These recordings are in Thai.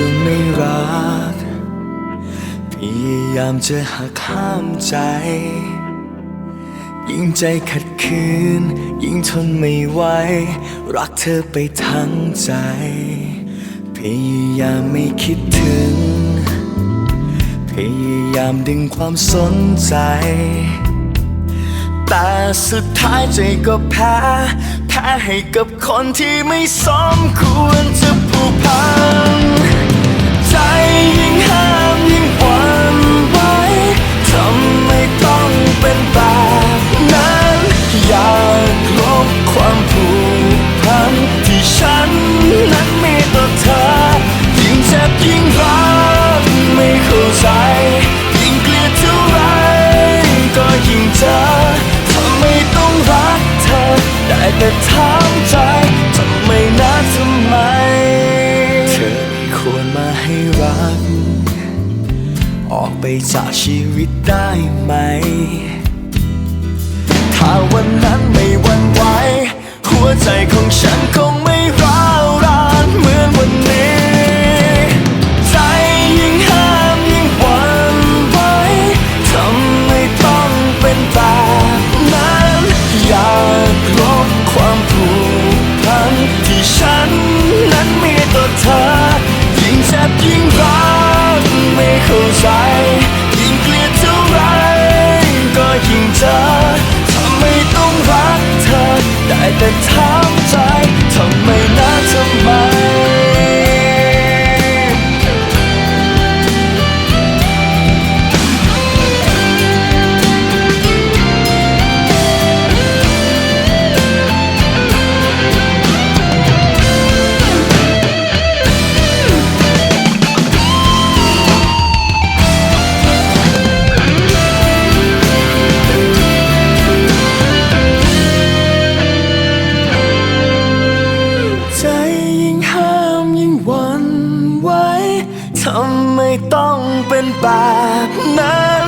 จะไม่รัก พยายามจะหักห้ามใจ ยิ่งใจขัดขืน ยิ่งทนไม่ไหว รักเธอไปทั้งใจ พยายามไม่คิดถึง พยายามดึงความสนใจ แต่สุดท้ายใจก็แพ้แพ้ให้กับคนที่ไม่สมควรจะผูกพัน ใจยิ่งห้ามยิ่งหวันไหวทำไม่ต้องเป็นแบบนั้นอยากลบความ รัก ออกไปจากชีวิตได้ไหม ถ้าวันนั้นไม่หวันไหวหัวใจของฉันคงไม่ร้าวรานเหมือนวันนี้ ใจยิ่งห้ามยิ่งหวันไหวทำไมต้องเป็นแบบนั้น อยากลบความผูกพันที่ฉันนั้นมีต่อเธอ ได้แทำไมต้องเป็นแบบนั้น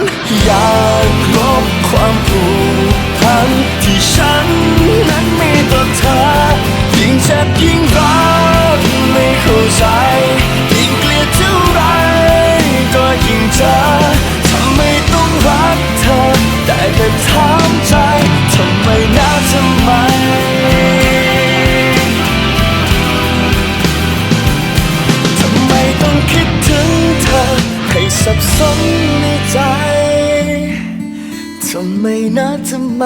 อยากลบความผูกพันที่ฉัน ใจทำไมนะทำไม